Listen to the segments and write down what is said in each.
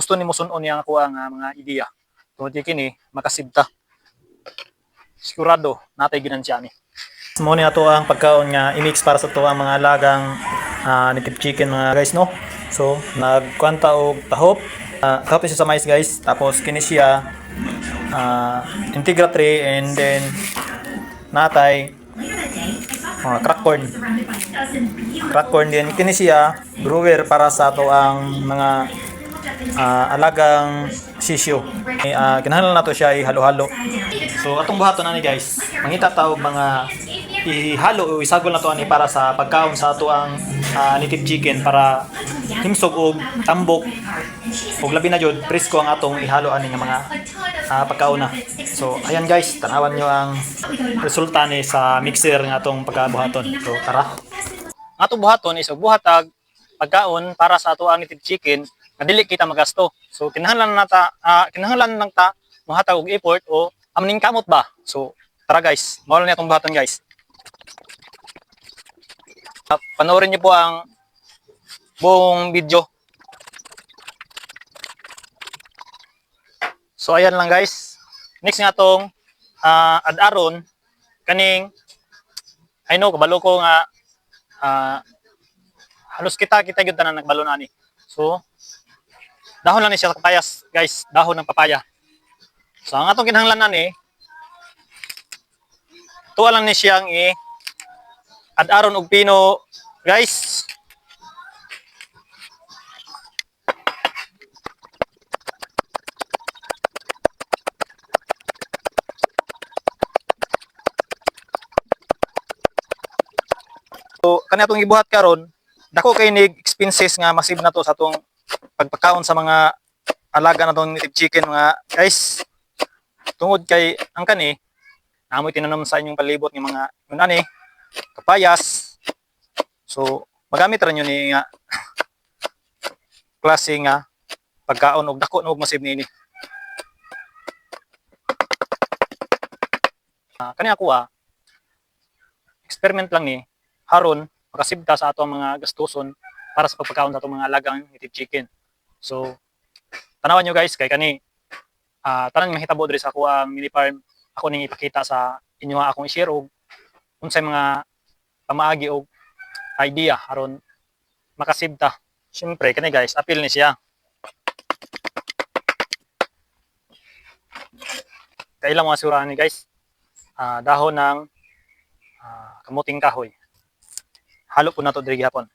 gusto ni mo sunon niya ako ang mga ideya. Tungod kay kini makasibta. Sigurado natay ginansya ni. Mo ni ato ang pagkaon nga i-mix para sa to ang mga lagang uh, native chicken mga guys no. So nagkwanta og tahop. Uh, tahop siya sa mais guys. Tapos kini siya uh, integra tray and then natay uh, crack corn. Crack corn din kini siya brewer para sa to ang mga uh, alagang sisyo. Eh, uh, kinahanglan nato siya ihalo-halo. So atong buhaton ani guys, mangita ta og mga ihalo o isagol na to ani para sa pagkaon sa ato ang uh, native chicken para himsog og tambok og labi na jud presko ang atong ihalo ani nga mga uh, pagkaon na. So ayan guys, tanawan nyo ang resulta ni sa mixer nga atong pagkabuhaton. So tara. Atong buhaton is buhatag pagkaon para sa ato ang native chicken nga dili kita magasto. So kinahanglan nata uh, kinahanglan nang ta mohatag og effort o amning kamot ba. So tara guys, mao na atong buhaton guys. Uh, panoorin niyo po ang buong video. So ayan lang guys. Next nga tong uh, ad-aron kaning I know kabalo ko nga uh, halos kita kita gyud tanan nagbalo na ni. So dahon lang ni siya sa papayas, guys, dahon ng papaya. So ang atong kinahanglanan ni tuwa lang ni siyang i ad-aron og pino, guys. So kani atong gibuhat karon, dako kay nig expenses nga masib na to sa atong pagpakaon sa mga alaga na itong native chicken mga guys. Tungod kay ang kani namoy tinanom sa inyong palibot ng mga yun ani kapayas. So magamit ra nyo ni nga klase nga pagkaon og dako og masib niini uh, kani ako ah. Experiment lang ni haron makasibta sa ato mga gastuson para sa pagpakaon sa itong mga alagang native chicken. So, tanawan nyo guys, kay kani, uh, tanan mahitabo diri sa ako ang mini farm, ako ning ipakita sa inyo akong i-share og unsay mga pamaagi og idea aron makasibta. Siyempre, kani guys, apil ni siya. Kailang mga surahan ni guys, uh, dahon ng uh, kamuting kahoy. Halo po na to diri gihapon.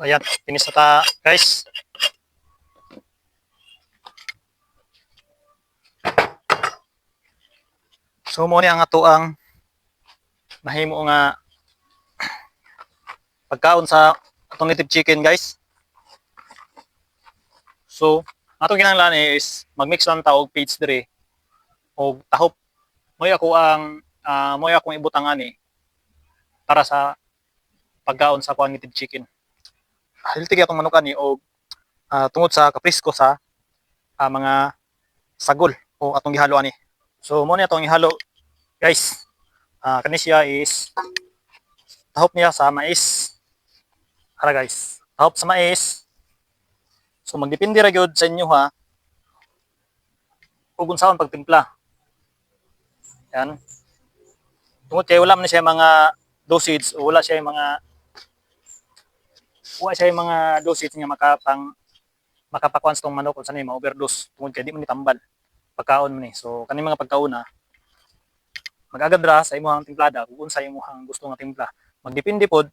So, ayan, pinis na ta, guys. So, mo ni ang ato ang mahimo nga pagkaon sa atong native chicken, guys. So, atong kinahanglan is magmix lang ta og page dire og tahop. Moy ako ang uh, moy akong ibutangan ni para sa pagkaon sa kuan native chicken healthy atong manukan ni og uh, tungod sa kaprisko sa uh, mga sagol o atong gihalo ani. So mo ni atong ihalo guys. Uh, kani siya is tahop niya sa mais. Ara guys, tahop sa mais. So magdepende ra gyud sa inyo ha. Kung unsaon pagtimpla. Yan. Tungod kay wala man siya mga dosage o wala siya mga wa siya yung mga dosage nga makapang makapakuan sa manok kung saan ma-overdose. Tungod kay di mo ni tambal. Pagkaon mo ni. So kani mga pagkauna magagadra sa imong timplada kung unsa imong gusto nga timpla. Magdepende pod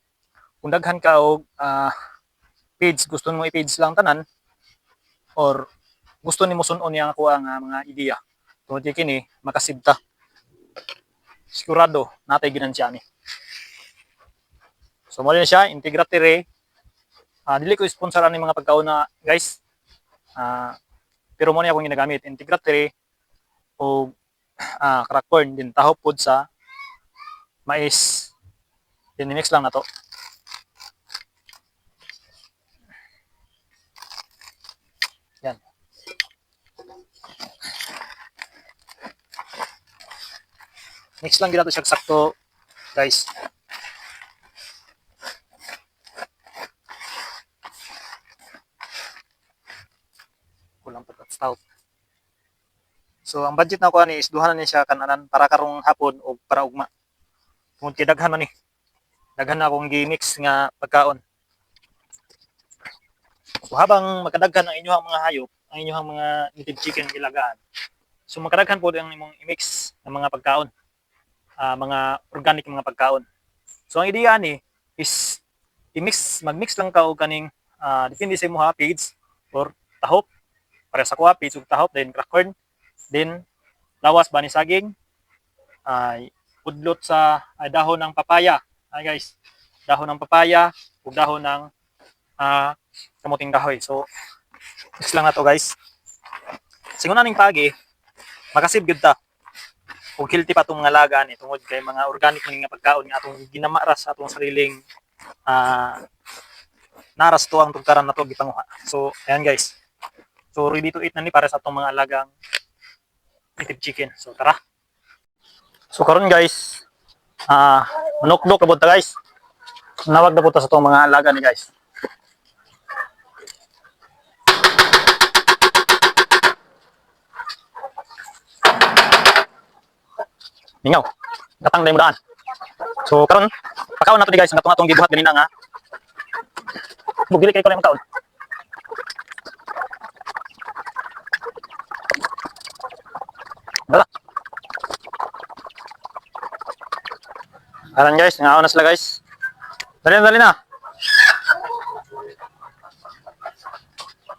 kung daghan ka og uh, page gusto mo i-page lang tanan or gusto nimo sun-on yang ang uh, mga ideya. Tungod kay kini makasibta. Sigurado natay ginansya ni. So mo siya integrated Uh, dili ko sponsor ani mga pagkaon na guys. Uh, pero mo ni akong ginagamit integratory o uh, crack corn din taho pod sa mais. Din mix lang na to. Yan. Mix lang gid nato siya sakto, guys. Kulang pa tat stout. So ang budget na ko ani is duha na ni siya kananan para karong hapon o para ugma. Tungod kay daghan man ni. Daghan na akong gi-mix nga pagkaon. So habang makadaghan ang inyong mga hayop, ang inyong mga native chicken ilagaan. So makadaghan po ang imong i-mix ng mga pagkaon. ah, mga organic mga pagkaon. So ang ideya ni is i-mix, mag-mix lang ka og kaning ah, depende sa imong page or tahop para sa kuha ug tahop then crack corn then lawas bani saging ay udlot sa ay, dahon ng papaya. Ay guys, dahon ng papaya ug dahon ng ah, kamuting kahoy. So mix lang na to guys. Siguro ning pagi makasib gyud ta ug healthy pa itong mga laga ni tungod kay mga organic man nga pagkaon nga atong ginamaras sa atong sariling ah naras to ang tugkaran na to gipanguha. So ayan guys. So ready to eat na ni para sa atong mga alagang native chicken. So tara. So karon guys, ah manukdok na ta guys. Nawag na punta sa atong mga alaga ni guys. Mingaw. Katang dayong daan. So karon pakaon nato di guys, natong atong gibuhat ganina nga. Bugili kay ko na makaon. Aran guys, ngaon na sila guys. Dali na, dali na.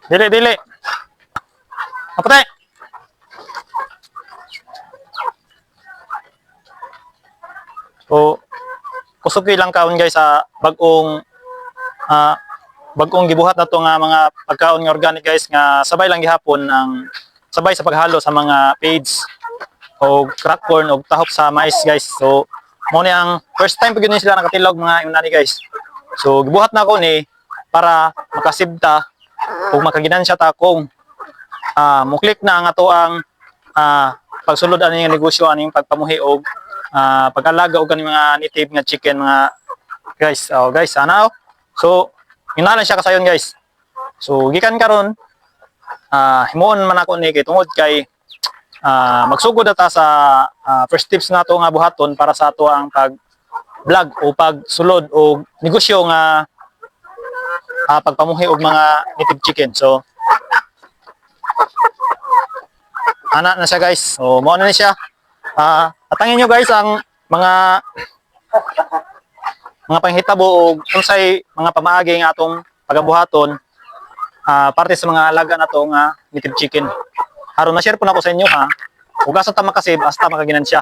Dili, dili. Apatay. So, kusog ko ilang kaon guys sa bagong ah bagong gibuhat na to nga mga pagkaon nga organic guys nga sabay lang gihapon ang sabay sa paghalo sa mga page o crack corn o tahop sa mais guys. So, mo ni ang first time pag yun sila nakatilog mga inani guys. So, gibuhat na ako ni para makasibta o makaginansya ta kung ah muklik na ang ato ang ah pagsulod ani nga negosyo ani pagpamuhi og ah pag-alaga og kaning mga native nga chicken mga guys. Oh guys, ana oh. So, inalan siya kasayon guys. So, gikan karon ah himuon man ako ni kay tungod kay ah magsugod na ta sa ah, first tips nato nga buhaton para sa ato ang pag vlog o pagsulod o negosyo nga ah, pagpamuhi og mga native chicken. So, ana na siya guys. So, mo na ni siya. Ah, atangin nyo guys ang mga mga panghitabo o unsay mga pamaagi nga atong pagabuhaton ah parte sa mga alaga na to nga native chicken. Haron na share po na ko sa inyo ha. Ug asa ta makasib hasta makaginansya.